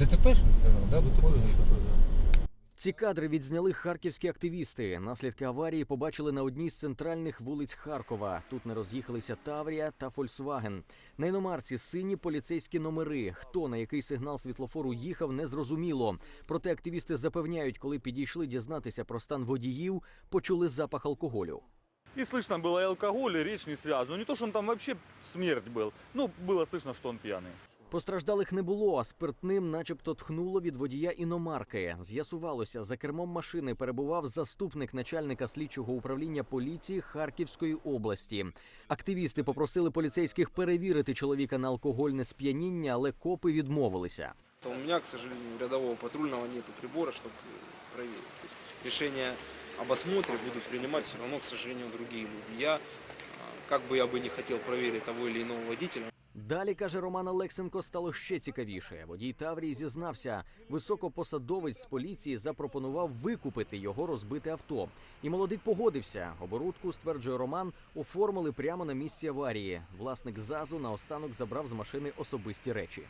ДТП, що ви сказали, да? Виходили? Ці кадри відзняли харківські активісти. Наслідки аварії побачили на одній з центральних вулиць Харкова. Тут не роз'їхалися Таврія та Фольксваген. На іномарці сині поліцейські номери. Хто на який сигнал світлофору їхав, не зрозуміло. Проте активісти запевняють, коли підійшли дізнатися про стан водіїв, почули запах алкоголю. И слышно было и алкоголь, и речь не связана. Ну не то, что он там вообще смерть был. Ну, было слышно, что он пьяный. Постраждалих не було, а спиртним, начебто, тхнуло від водія іномарки. З'ясувалося, за кермом машини перебував заступник начальника слідчого управління поліції Харківської області. Активісти попросили поліцейських перевірити чоловіка на алкогольне сп'яніння, але копи відмовилися. То у меня, к сожалению, рядового патрульного нету прибора, чтобы проверить. То есть решение об осмотре будут принимать все равно, к сожалению, другие люди. Я, а, как бы я бы не хотел проверить того или иного водителя, Далі каже Роман Олексенко, стало ще цікавіше. Водій Таврії зізнався, високопосадовець з поліції запропонував викупити його розбите авто. І молодик погодився. Оборудку, стверджує Роман, оформили прямо на місці аварії. Власник ЗАЗу наостанок забрав з машини особисті речі.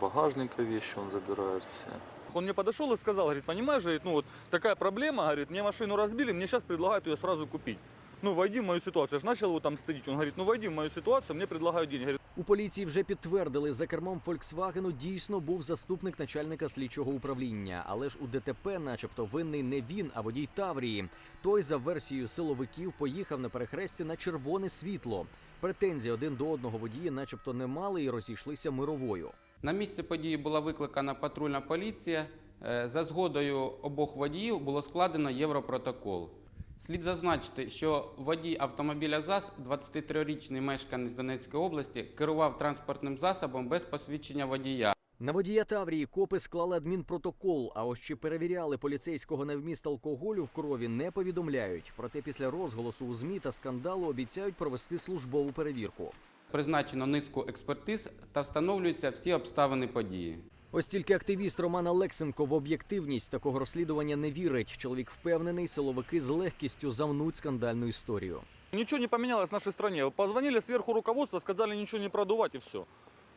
багажника вещи он забирает все. Он мне подошел и сказал, говорит, понимаешь, говорит, ну вот такая проблема, говорит, мне машину разбили, мне сейчас предлагают ее сразу купить. Ну, войди в мою ситуацию. Я же начал его там стыдить. Он говорит, ну войди в мою ситуацию, мне предлагают деньги. Говорит, У поліції вже підтвердили, за кермом Фольксвагену дійсно був заступник начальника слідчого управління. Але ж у ДТП, начебто, винний не він, а водій Таврії. Той, за версією силовиків, поїхав на перехресті на червоне світло. Претензій один до одного водії, начебто, не мали і розійшлися мировою. На місце події була викликана патрульна поліція. Е, За згодою обох водіїв було складено європротокол. Слід зазначити, що водій автомобіля ЗАЗ, 23-річний мешканець Донецької області, керував транспортним засобом без посвідчення водія. На водія Таврії копи склали адмінпротокол. А ось чи перевіряли поліцейського на вміст алкоголю в крові, не повідомляють. Проте після розголосу у змі та скандалу обіцяють провести службову перевірку. Призначено низку експертиз та встановлюються всі обставини події. Ось тільки активіст Роман Олексенко в об'єктивність такого розслідування не вірить. Чоловік впевнений, силовики з легкістю замнуть скандальну історію. Нічого не помінялось в нашій країні. Позвонили сверху руководство, сказали нічого не продувати і все.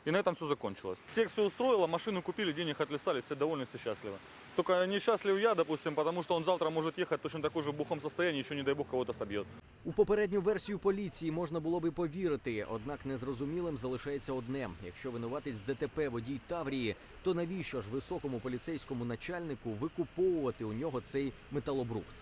И на этом все закончилось. Всех все устроило, машину купили, денег отлисали, все довольны, все счастливы. Только несчастлив я, допустим, потому что он завтра может ехать точно такой же в бухом состоянии, еще не дай бог кого-то собьет. У попередню версію поліції можна було би повірити, однак незрозумілим залишається одне: якщо винуватець ДТП водій Таврії, то навіщо ж високому поліцейському начальнику викуповувати у нього цей металобрухт?